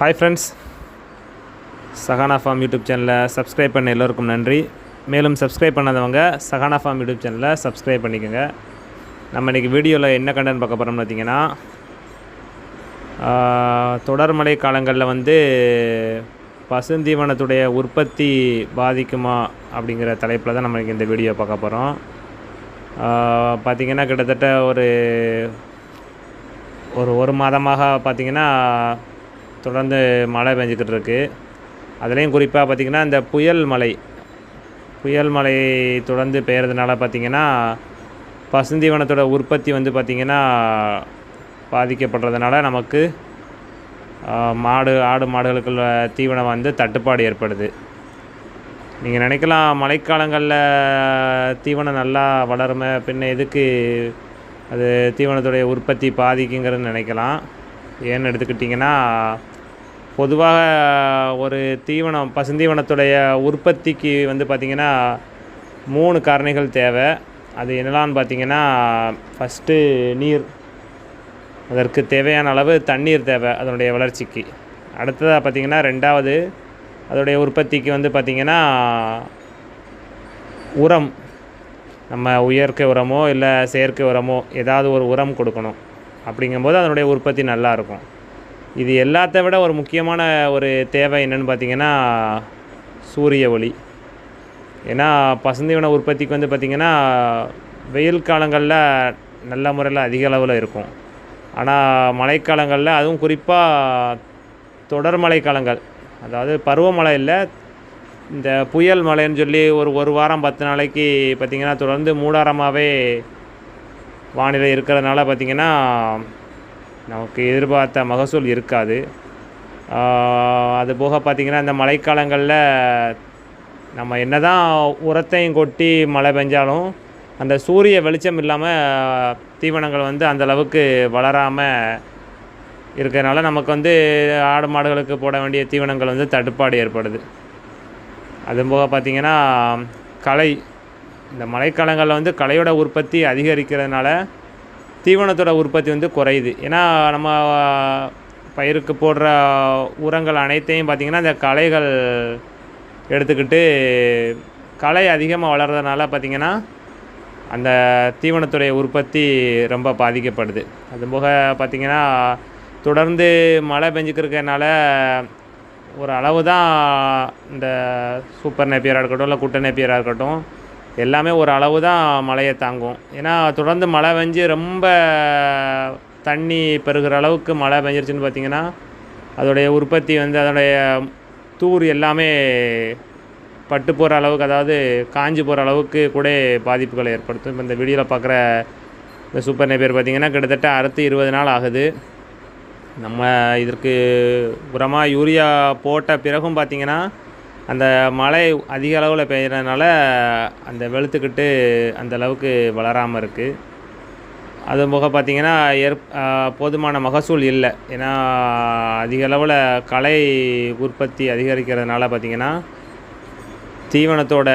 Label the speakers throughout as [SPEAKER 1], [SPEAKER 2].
[SPEAKER 1] Hi friends Sahana farm YouTube சேனலை subscribe பண்ண எல்லோருக்கும் நன்றி. மேலும் சப்ஸ்கிரைப் பண்ணாதவங்க சஹானா ஃபார்ம் யூடியூப் சேனலை சப்ஸ்கிரைப் பண்ணிக்கோங்க. நம்ம இன்றைக்கி வீடியோவில் என்ன கண்டென்ட் பார்க்க போகிறோம்னு பார்த்தீங்கன்னா தொடர்மழை காலங்களில் வந்து பசுந்தீவனத்துடைய உற்பத்தி பாதிக்குமா அப்படிங்கிற தலைப்பில் தான் நம்ம இந்த வீடியோ பார்க்க போகிறோம் பார்த்திங்கன்னா கிட்டத்தட்ட ஒரு ஒரு ஒரு மாதமாக பார்த்திங்கன்னா தொடர்ந்து மழை பெஞ்சிக்கிட்டு இருக்குது அதுலேயும் குறிப்பாக பார்த்திங்கன்னா இந்த புயல் மலை புயல் மலை தொடர்ந்து பெய்யறதுனால பார்த்திங்கன்னா பசுந்தீவனத்தோட உற்பத்தி வந்து பார்த்திங்கன்னா பாதிக்கப்படுறதுனால நமக்கு மாடு ஆடு மாடுகளுக்குள்ள தீவனம் வந்து தட்டுப்பாடு ஏற்படுது. நீங்கள் நினைக்கலாம் மழைக்காலங்களில் தீவனம் நல்லா வளருமே பின்ன எதுக்கு அது தீவனத்துடைய உற்பத்தி பாதிக்குங்கிறது நினைக்கலாம். ஏன்னு எடுத்துக்கிட்டிங்கன்னா பொதுவாக ஒரு தீவனம் பசுந்தீவனத்துடைய உற்பத்திக்கு வந்து பார்த்திங்கன்னா மூணு காரணிகள் தேவை. அது என்னலான்னு பார்த்தீங்கன்னா ஃபஸ்ட்டு நீர். அதற்கு தேவையான அளவு தண்ணீர் தேவை அதனுடைய வளர்ச்சிக்கு. அடுத்ததாக பார்த்திங்கன்னா ரெண்டாவது அதோடைய உற்பத்திக்கு வந்து பார்த்திங்கன்னா உரம். நம்ம இயற்கை உரமோ இல்லை செயற்கை உரமோ ஏதாவது ஒரு உரம் கொடுக்கணும். அப்படிங்கும்போது அதனுடைய உற்பத்தி நல்லாயிருக்கும் இது எல்லாத்த விட ஒரு முக்கியமான ஒரு தேவை என்னென்னு பார்த்தீங்கன்னா சூரிய ஒளி. ஏன்னா பசுந்தீவன உற்பத்திக்கு வந்து பார்த்திங்கன்னா வெயில் காலங்களில் நல்ல முறையில் அதிக அளவில் இருக்கும். ஆனால் மழைக்காலங்களில் அதுவும் குறிப்பாக தொடர் மழைக்காலங்கள் அதாவது பருவமழை இல்லை இந்த புயல் மழைன்னு சொல்லி ஒரு ஒரு வாரம் பத்து நாளைக்கு பார்த்திங்கன்னா தொடர்ந்து மூடாரமாகவே வானிலை இருக்கிறதுனால பார்த்திங்கன்னா நமக்கு எதிர்பார்த்த மகசூல் இருக்காது. அது போக பார்த்திங்கன்னா இந்த மழைக்காலங்களில் நம்ம என்ன தான் உரத்தையும் கொட்டி மழை பெஞ்சாலும் அந்த சூரிய வெளிச்சம் இல்லாமல் தீவனங்கள் வந்து அந்தளவுக்கு வளராமல் இருக்கிறதுனால நமக்கு வந்து ஆடு மாடுகளுக்கு போட வேண்டிய தீவனங்கள் வந்து தட்டுப்பாடு ஏற்படுது. அதுபோக போக பார்த்திங்கன்னா களை. இந்த மழைக்காலங்களில் வந்து களையோட உற்பத்தி அதிகரிக்கிறதுனால தீவனத்தோட உற்பத்தி வந்து குறையுது. ஏன்னா நம்ம பயிருக்கு போடுற உரங்கள் அனைத்தையும் பார்த்திங்கன்னா இந்த களைகள் எடுத்துக்கிட்டு களை அதிகமாக வளர்றதுனால பார்த்திங்கன்னா அந்த தீவனத்துடைய உற்பத்தி ரொம்ப பாதிக்கப்படுது. அது போக பார்த்திங்கன்னா தொடர்ந்து மழை பெஞ்சுக்கிறதுனால ஒரு அளவு தான் இந்த சூப்பர் நேப்பியராக இருக்கட்டும் இல்லை குட்டை நேப்பியராக இருக்கட்டும் எல்லாமே ஒரு அளவு தான் மழையை தாங்கும். ஏன்னா தொடர்ந்து மழை பெஞ்சு ரொம்ப தண்ணி பெருகிற அளவுக்கு மழை பெஞ்சிருச்சுன்னு பார்த்திங்கன்னா அதோடைய உற்பத்தி வந்து அதோடைய தூர் எல்லாமே பட்டு போகிற அளவுக்கு அதாவது காஞ்சி போகிற அளவுக்கு கூட பாதிப்புகளை ஏற்படுத்தும். இப்போ இந்த வீடியோவில் பார்க்குற இந்த சூப்பர் நேப்பியர் பார்த்திங்கன்னா கிட்டத்தட்ட அறுத்து இருபது நாள் ஆகுது. நம்ம இதற்கு உரமாக யூரியா போட்ட பிறகும் பார்த்திங்கன்னா அந்த மழை அதிக அளவில் பெய்யறதுனால அந்த வெளுத்துக்கிட்டு அந்த அளவுக்கு வளராமல் இருக்குது அது போக பார்த்திங்கன்னா ஏற் போதுமான மகசூல் இல்லை. ஏன்னா அதிக அளவில் களை உற்பத்தி அதிகரிக்கிறதுனால பார்த்திங்கன்னா தீவனத்தோட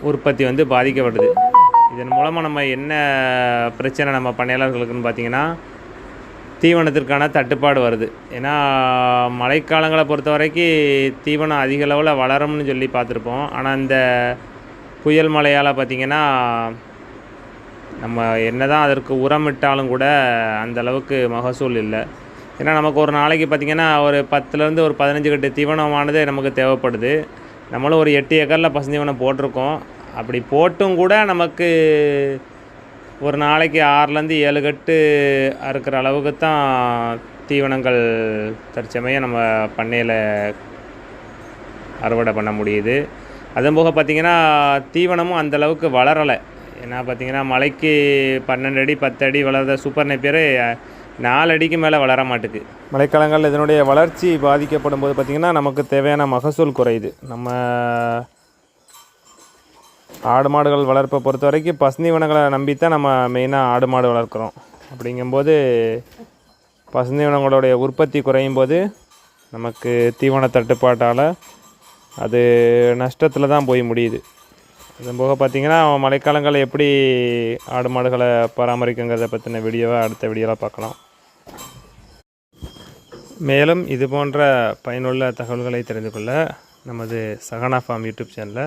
[SPEAKER 1] உற்பத்தி வந்து பாதிக்கப்படுது. இதன் மூலமாக நம்ம என்ன பிரச்சனை நம்ம பண்ணையாளர்களுக்குன்னு பார்த்திங்கன்னா தீவனத்திற்கான தட்டுப்பாடு வருது. ஏன்னா மழைக்காலங்களை பொறுத்த வரைக்கும் தீவனம் அதிக அளவில் வளரும்னு சொல்லி பார்த்துருப்போம். ஆனால் இந்த புயல் மழையால் பார்த்திங்கன்னா நம்ம என்ன தான் அதற்கு உரமிட்டாலும் கூட அந்த அளவுக்கு மகசூல் இல்லை. ஏன்னா நமக்கு ஒரு நாளைக்கு பார்த்திங்கன்னா ஒரு பத்துலேருந்து ஒரு பதினஞ்சு கட்டு தீவனமானது நமக்கு தேவைப்படுது. நம்மளும் ஒரு எட்டு ஏக்கரில் பசுந்தீவனம் போட்டிருக்கோம். அப்படி போட்டும் கூட நமக்கு ஒரு நாளைக்கு ஆறுலேருந்து ஏழு கட்டு அறுக்கிற அளவுக்கு தான் தீவனங்கள் தற்சமயம் நம்ம பண்ணையில் அறுவடை பண்ண முடியுது. அதுவும் போக பார்த்திங்கன்னா தீவனமும் அந்த அளவுக்கு வளரலை. ஏன்னா பார்த்திங்கன்னா மலைக்கு பன்னெண்டு அடி பத்து அடி வளர்ந்த சூப்பர் நெப்பியர் நாலு அடிக்கு மேலே வளர மாட்டுக்கு. மழைக்காலங்களில் இதனுடைய வளர்ச்சி பாதிக்கப்படும் போது பார்த்திங்கன்னா நமக்கு தேவையான மகசூல் குறையுது. நம்ம ஆடு மாடுகள் வளர்ப்பை பொறுத்த வரைக்கும் பசுந்தீவனங்களை நம்பித்தான் நம்ம மெயினாக ஆடு மாடு வளர்க்குறோம். அப்படிங்கும்போது பசுந்தீவனங்களுடைய உற்பத்தி குறையும் போது நமக்கு தீவன தட்டுப்பாட்டால் அது நஷ்டத்தில் தான் போய் முடியுது. இது போக பார்த்திங்கன்னா மழைக்காலங்களில் எப்படி ஆடு மாடுகளை பராமரிக்குங்கிறத பற்றின வீடியோவை அடுத்த வீடியோவில் பார்க்கலாம். மேலும் இது போன்ற பயனுள்ள தகவல்களை தெரிந்து கொள்ள நமது சகனா ஃபார்ம் யூடியூப் சேனலை